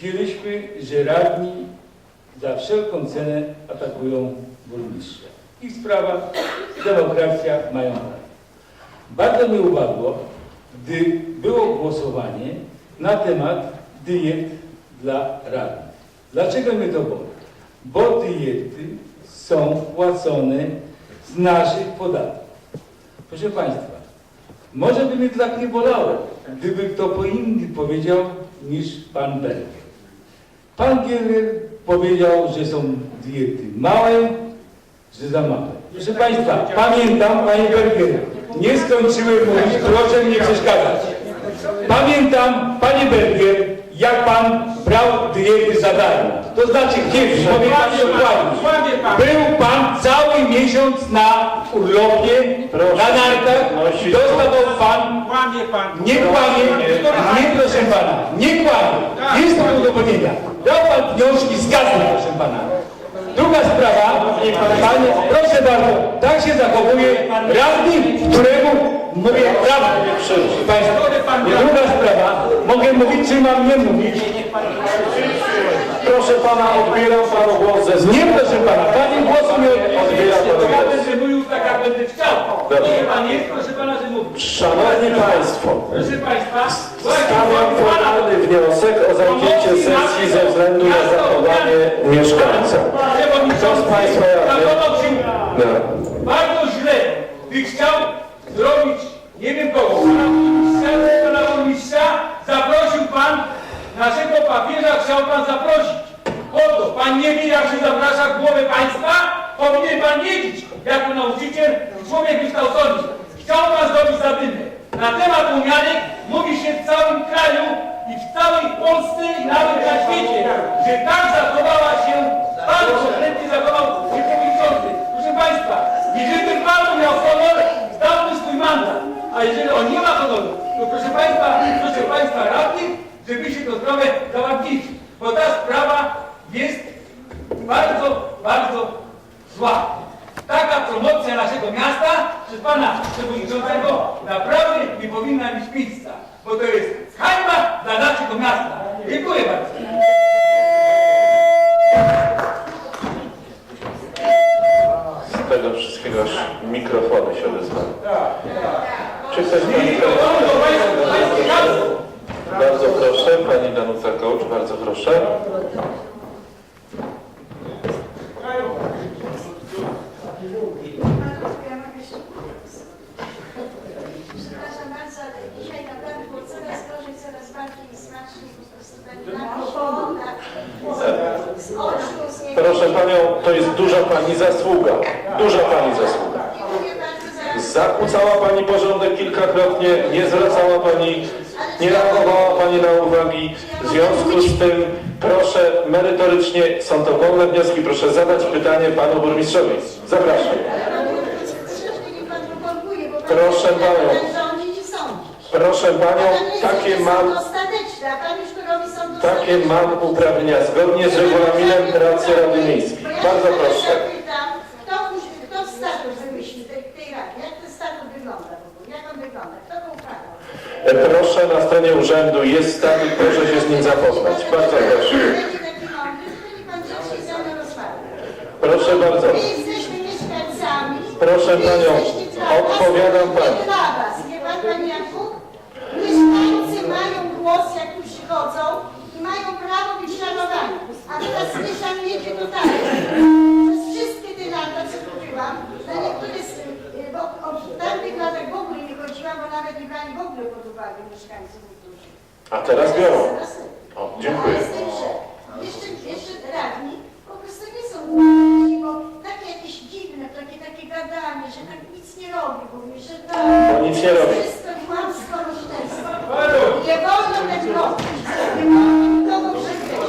widzieliśmy, że radni za wszelką cenę atakują burmistrza. Ich sprawa, demokracja, mają prawo. Bardzo mnie uwadło, gdy było głosowanie na temat diet dla radnych. Dlaczego mnie to boli? Bo diety są płacone z naszych podatków. Proszę Państwa, może by mnie tak nie bolało, gdyby kto po inny powiedział niż Pan Berger. Pan Gierer powiedział, że są diety małe, że za małe. Proszę Państwa, pamiętam, Panie Berger, nie skończyłem mówić, proszę nie przeszkadzać. Pamiętam, Panie Berger, jak Pan brał diety za darmo. To znaczy kiedyś, powiem Pan dokładnie. Był Pan cały miesiąc na urlopie, Proszę. na nartach, dostawał Pan Kłamie pan. nie kłamie, nie proszę pana, nie kłamie. Jest to do udowodnienia. Dał pan wnioski z gazy, proszę pana. Druga sprawa, panie, proszę bardzo, tak się zachowuje radny, któremu mówię prawdę. Proszę Państwa, druga sprawa, mogę mówić, czy mam nie mówić? Proszę pana, odbieram panu głos ze Nie, proszę pana, pani głosu nie panu Ja głos. będę mówił tak, jak będę chciał. Nie, pan jest, proszę pana, że mówi. Szanowni Państwo, Proszę państwa, stawiam formalny wniosek o zamknięcie sesji ze względu na zachowanie mieszkańca. Kto z Państwa? Zachował się No. bardzo źle, chciał zrobić, nie wiem kogo, pana burmistrza, burmistrza, zaprosił pan naszego papieża, chciał pan zaprosić. Po to, pan nie wie, jak się zaprasza głowę państwa? Powinien pan wiedzieć, jako nauczyciel, człowiek wykształcony. Chciał pan zrobić zadymę. Na temat umianek mówi się w całym kraju i w całej Polsce i nawet na świecie, że tak zachowała się, pan konkretnie zachował się przewodniczący. Proszę Państwa, jeżeli Pan miał honor, zdałby swój mandat. A to proszę Państwa, proszę Państwa radnych, żeby się tę sprawę załatwić. Bo ta sprawa jest bardzo, bardzo zła. Taka promocja naszego miasta przez Pana Przewodniczącego naprawdę nie powinna mieć miejsca. Bo to jest hańba dla naszego miasta. Dziękuję bardzo. Z tego wszystkiego aż mikrofony się odezwały. Czy ktoś. Bardzo proszę, Pani Danuta Kołcz, bardzo proszę. Przepraszam bardzo, ale dzisiaj naprawdę było coraz gorzej, coraz bardziej smacznie, po prostu tak na koszonach, z oczu, z niego. Proszę Panią, to jest duża Pani zasługa. Duża Pani zasługa. Zakłócała Pani porządek kilkakrotnie, nie zwracała Pani, nie reagowała Pani na uwagi. W związku z tym proszę merytorycznie, są to wolne wnioski, proszę zadać pytanie Panu Burmistrzowi. Zapraszam. Proszę pan panią. Proszę Panią, takie mam, takie mam uprawnienia zgodnie z regulaminem pracy Rady Miejskiej. Bardzo proszę. Zapytam, kto, musi- kto statut wymyślił tej, tej rady? Jak ten statut wygląda w ogóle? Jak on wygląda? Kto go uchwalał? Proszę na stronie urzędu jest statut, proszę się z nim zapoznać. Bardzo proszę. Będzie taki mądry, to niech pan grzecznie ze mną rozmawia. Proszę bardzo. My jesteśmy mieszkańcami. Proszę panią, jesteście dla nas, odpowiadam my pani. Dla was, wie pan, Janku? Mieszkańcy mają głos, jak tu przychodzą i mają prawo być szanowani. A teraz nie szanujecie totalnie. Przez wszystkie te lata, co mówiłam, na niektóre tamtych latach w ogóle nie chodziłam, bo nawet nie brali w ogóle pod uwagę mieszkańców. A teraz biorą. O, dziękuję. Ale z tym, że jeszcze, jeszcze radni po prostu nie są głupsi, bo takie jakieś dziwne, takie, takie gadanie, że tak nic nie robi, mówi, że tak. Bo nic nie robi. Wszystko kłamstwo, oszczerstwo. Nie wolno tak robić. Nie wolno nikogo przykryć.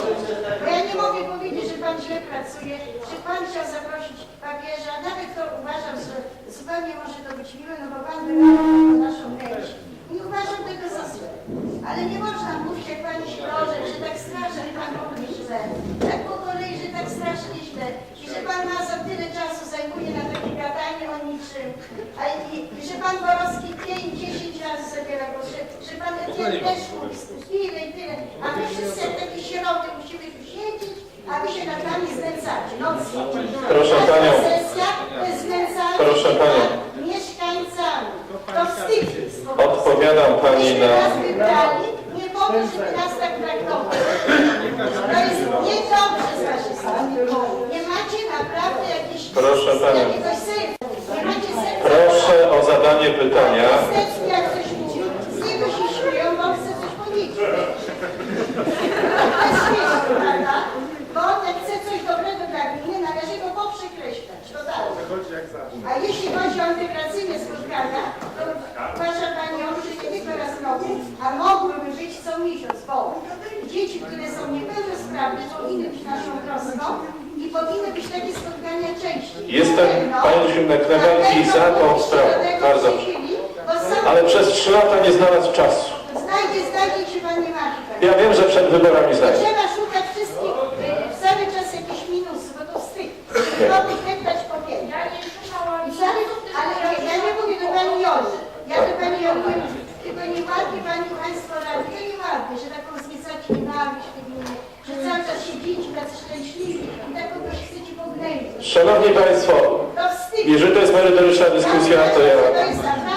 Bo ja nie mogę powiedzieć, że pan źle pracuje, że pan chciał zaprosić papieża, nawet to uważam, że zupełnie może to być miłe, no bo pan wyraził naszą chęć. Nie uważam tego za złe. Ale nie można mówić, jak pani się proże, że tak strasznie pan mówi źle. Tak po kolei, że tak strasznie źle. I że pan ma za tyle czasu zajmuje na takie gadanie o niczym. A i, i że pan Borowski 5-10 razy zabiera głos, że, że pan Etienne też mówi tyle i tyle. A my wszyscy jak takie sieroty musimy tu siedzieć, a wy się nad nami znęcacie. No Proszę panią. Nad mieszkańcami. To wstyd jest. po prostu. Odpowiadam pani Myśmy na... nas wybrali, nie wolno, żeby nas tak traktować. To jest niedobrze z waszej strony. Nie macie naprawdę jakiejś, Proszę panią. jakiegoś serca. Nie macie serca. Proszę o zadanie pytania. Niestety, jak ktoś widzi, z niego się śmieją, bo chce coś powiedzieć. To jest śmieszne, prawda? Bo on jak chce coś dobrego dla gminy, należy go poprzekreślać. To dalej. A jeśli chodzi o integracyjne spotkania, to uważa Pani, że nie tylko raz w roku, a mogłyby być co miesiąc, bo dzieci, które są niepełnosprawne, powinny być naszą troską i powinny być takie spotkania częściej. Jestem, Na pewno- Pani Siódmek, na najbardziej za tą sprawą. Bardzo. Ale przez trzy lata nie znalazł czasu. Znajdzie, znajdzie się Pani Marta. Ja wiem, że przed wyborami znajdzie. trzeba szukać wszystkich, cały czas jakichś minusów, bo to wstyd. Mogę dać po pięć. I cały, ale ja, ja nie mówię do Pani Joli. Ja do Pani Joli mówię, tylko nie łapie Pani Państwo rady, to nie łapie, że taką zniecacie nienawiść w tej gminie, że cały czas siedzicie tacy szczęśliwi i tak kogoś chcecie pognębić. Szanowni Państwo, jeżeli to jest merytoryczna dyskusja, to ja...